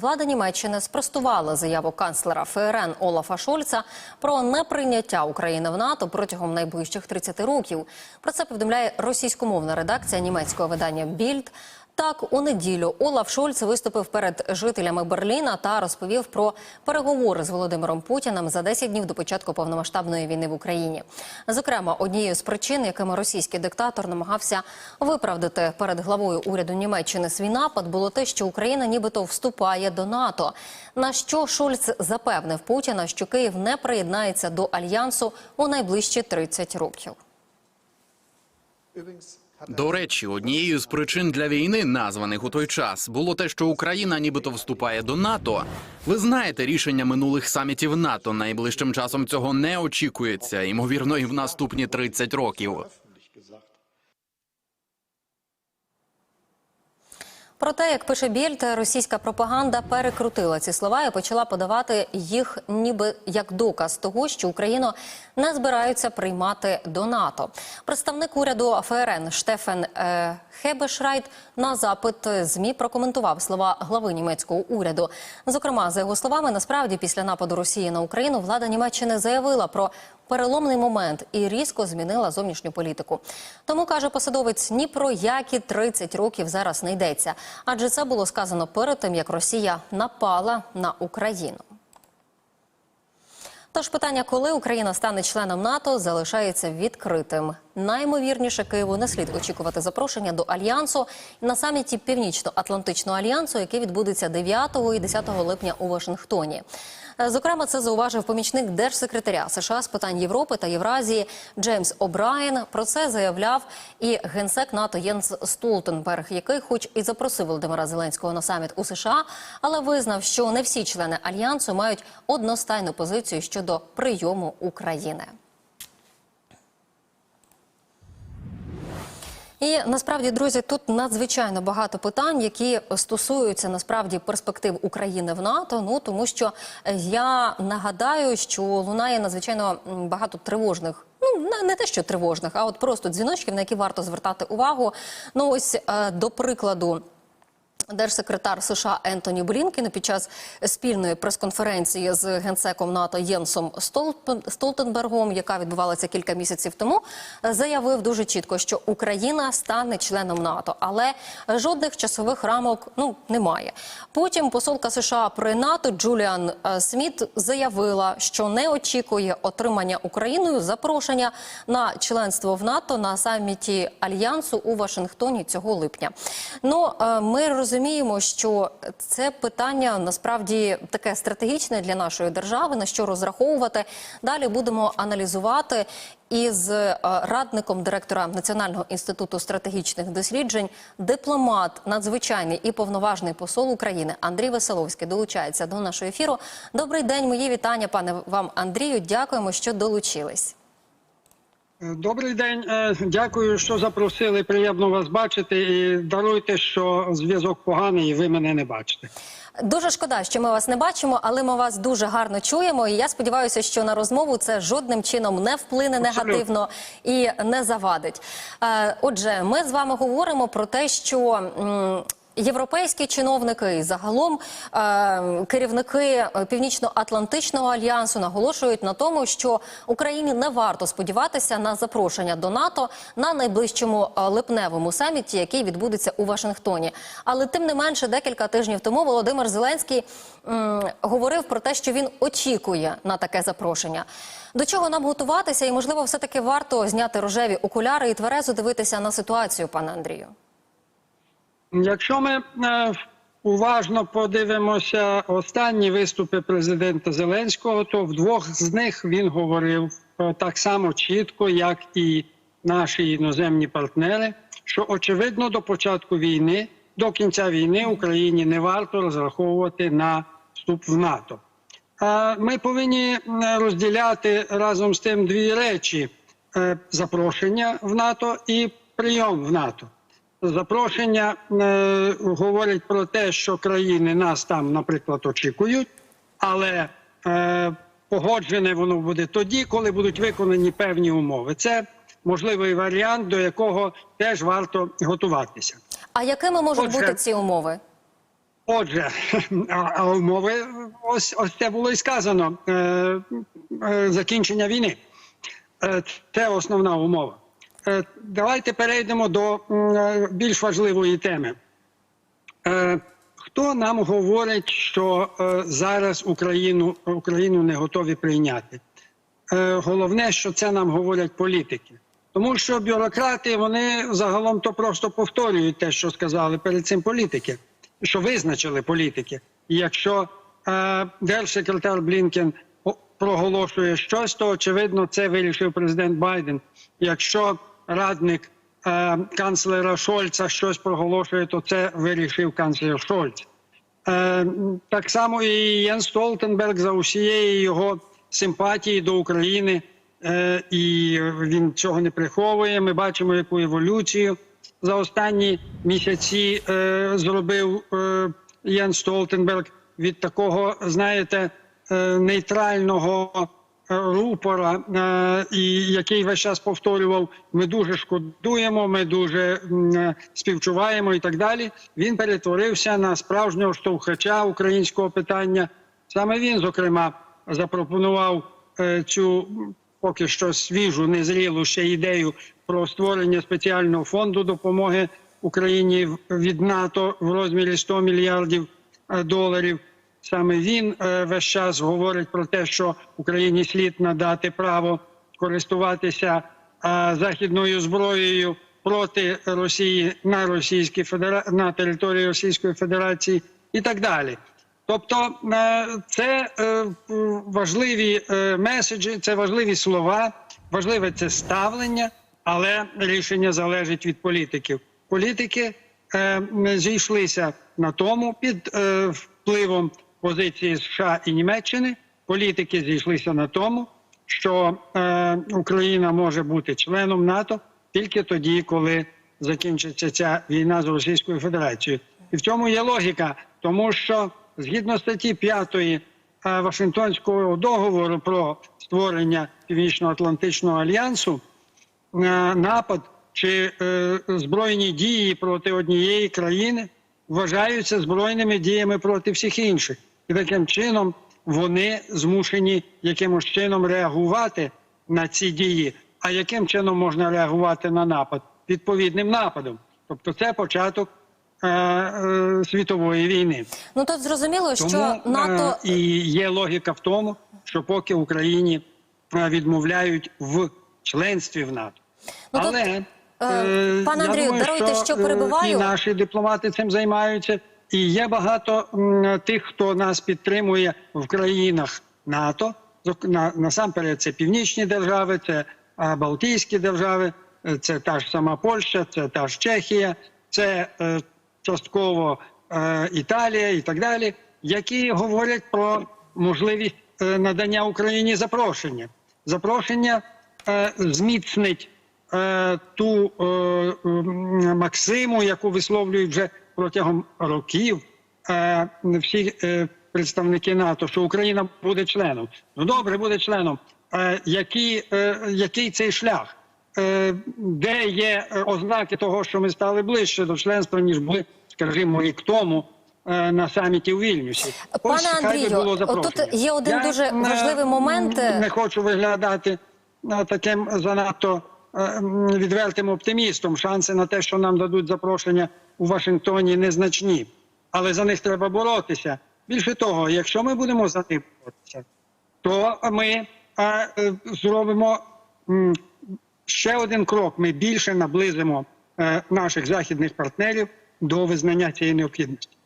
Влада Німеччини спростувала заяву канцлера ФРН Олафа Шольца про неприйняття України в НАТО протягом найближчих 30 років. Про це повідомляє російськомовна редакція німецького видання Більд. Так, у неділю Олаф Шольц виступив перед жителями Берліна та розповів про переговори з Володимиром Путіним за 10 днів до початку повномасштабної війни в Україні. Зокрема, однією з причин, якими російський диктатор намагався виправдати перед главою уряду Німеччини свій напад, було те, що Україна нібито вступає до НАТО. На що Шольц запевнив Путіна, що Київ не приєднається до альянсу у найближчі 30 років. До речі, однією з причин для війни, названих у той час, було те, що Україна нібито вступає до НАТО. Ви знаєте рішення минулих самітів НАТО. Найближчим часом цього не очікується, ймовірно, і в наступні 30 років. Про те, як пише Більд, російська пропаганда перекрутила ці слова і почала подавати їх ніби як доказ того, що Україну не збираються приймати до НАТО. Представник уряду ФРН Штефен е, Хебешрайт на запит змі прокоментував слова глави німецького уряду. Зокрема, за його словами, насправді після нападу Росії на Україну влада Німеччини заявила про переломний момент і різко змінила зовнішню політику. Тому каже посадовець, ні про які 30 років зараз не йдеться, адже це було сказано перед тим, як Росія напала на Україну. Тож питання, коли Україна стане членом НАТО, залишається відкритим. Наймовірніше Києву не слід очікувати запрошення до альянсу на саміті Північно-Атлантичного альянсу, який відбудеться 9 і 10 липня у Вашингтоні. Е, Зокрема, це зауважив помічник держсекретаря США з питань Європи та Євразії Джеймс О'Брайен. Про це заявляв і генсек НАТО Єнс Столтенберг, який, хоч і запросив Володимира Зеленського на саміт у США, але визнав, що не всі члени альянсу мають одностайну позицію щодо прийому України. І насправді, друзі, тут надзвичайно багато питань, які стосуються насправді перспектив України в НАТО. Ну тому що я нагадаю, що лунає надзвичайно багато тривожних. Ну не, не те, що тривожних, а от просто дзвіночків, на які варто звертати увагу. Ну ось е, до прикладу. Держсекретар США Ентоні Блінкен під час спільної прес-конференції з генсеком НАТО Єнсом Столтенбергом, яка відбувалася кілька місяців тому, заявив дуже чітко, що Україна стане членом НАТО, але жодних часових рамок ну немає. Потім посолка США при НАТО Джуліан е, Сміт заявила, що не очікує отримання Україною запрошення на членство в НАТО на саміті альянсу у Вашингтоні цього липня. Ну е, ми розуміємо, що це питання насправді таке стратегічне для нашої держави, на що розраховувати. Далі будемо аналізувати із е, радником директора Національного інституту стратегічних досліджень, дипломат, надзвичайний і повноважний посол України Андрій Веселовський долучається до нашого ефіру. Добрий день, мої вітання, пане вам Андрію. Дякуємо, що долучились. Добрий день, Е, дякую, що запросили. Приємно вас бачити. І даруйте, що зв'язок поганий, і ви мене не бачите. Дуже шкода, що ми вас не бачимо, але ми вас дуже гарно чуємо. І я сподіваюся, що на розмову це жодним чином не вплине Абсолютно. негативно і не завадить. Е, Отже, ми з вами говоримо про те, що. Європейські чиновники і загалом е, керівники Північно-Атлантичного альянсу наголошують на тому, що Україні не варто сподіватися на запрошення до НАТО на найближчому е, липневому саміті, який відбудеться у Вашингтоні. Але тим не менше, декілька тижнів тому Володимир Зеленський м, говорив про те, що він очікує на таке запрошення. До чого нам готуватися, і можливо, все таки варто зняти рожеві окуляри і тверезо дивитися на ситуацію, пане Андрію. Якщо ми е, уважно подивимося останні виступи президента Зеленського, то в двох з них він говорив е, так само чітко, як і наші іноземні партнери, що очевидно до початку війни, до кінця війни Україні не варто розраховувати на вступ в НАТО. Ми повинні е, розділяти разом з тим дві речі: запрошення в НАТО і прийом в НАТО. Запрошення е, говорить про те, що країни нас там, наприклад, очікують, але е, погоджене воно буде тоді, коли будуть виконані певні умови. Це можливий варіант, до якого теж варто готуватися. А якими можуть Отже. бути ці умови? Отже, а, а умови ось ось це було і сказано. Е, е, закінчення війни. Е, це основна умова. Е, давайте перейдемо до е, більш важливої теми. Е, хто нам говорить, що зараз Україну, Україну не готові прийняти? Головне, що це нам говорять політики. Тому що бюрократи вони загалом то просто повторюють те, що сказали перед цим політики, що визначили політики. І якщо е, держсекретар Блінкен проголошує щось, то очевидно це вирішив президент Байден. Якщо радник е, канцлера Шольца щось проголошує, то це вирішив канцлер Шольц. Е, так само і Єн Столтенберг за усієї його симпатії до України, е, і він цього не приховує. Ми бачимо, яку еволюцію за останні місяці е, зробив е, Єн Столтенберг від такого, знаєте, е, нейтрального рупора, е, і який весь час повторював: ми дуже шкодуємо, ми дуже е, співчуваємо і так далі. Він перетворився на справжнього штовхача українського питання. Саме він, зокрема, запропонував е, цю поки що свіжу, незрілу ще ідею про створення спеціального фонду допомоги Україні від НАТО в розмірі 100 мільярдів е, доларів. Саме він е, весь час говорить про те, що Україні слід надати право користуватися е, західною зброєю проти Росії на Російській Федера... на території Російської Федерації і так далі. Тобто е, це важливі меседжі, це важливі слова, важливе це ставлення, але рішення залежить від політиків. Політики зійшлися на тому під впливом позиції США і Німеччини. Політики зійшлися на тому, що е, Україна може бути членом НАТО тільки тоді, коли закінчиться ця війна з Російською Федерацією. І в цьому є логіка, тому що згідно статті 5 е, Вашингтонського договору про створення Північно-Атлантичного альянсу, е, напад чи е, збройні дії проти однієї країни вважаються збройними діями проти всіх інших, і таким чином вони змушені якимось чином реагувати на ці дії. А яким чином можна реагувати на напад? Відповідним нападом. Тобто, це початок е, е, світової війни. Ну тут зрозуміло, що НАТО е, і є логіка в тому, що поки Україні відмовляють в членстві в НАТО. Ну, Але е, пане Андрію, даруйте, що е, перебиваю. І наші дипломати цим займаються. І є багато тих, хто нас підтримує в країнах НАТО. Насамперед, це північні держави, це Балтійські держави, е, це та ж сама Польща, це та ж Чехія, це е, частково е, Італія і так далі, які говорять про можливість надання Україні запрошення. Запрошення зміцнить ту максиму, яку висловлюють вже протягом років е, всі е, представники НАТО, що Україна буде членом. Ну добре, буде членом. Е, які, е, який цей шлях? Е, де є ознаки того, що ми стали ближче до членства, ніж були, скажімо, рік тому на саміті у Вільнюсі? Пане Ось Андрію, було тут є один Я, дуже важливий момент. Не хочу виглядати таким занадто відвертим оптимістом. Шанси на те, що нам дадуть запрошення у Вашингтоні, незначні. Але за них треба боротися. Більше того, якщо ми будемо за них боротися, то ми е, е, зробимо м, ще один крок. Ми більше наблизимо е, наших західних партнерів до визнання цієї необхідності.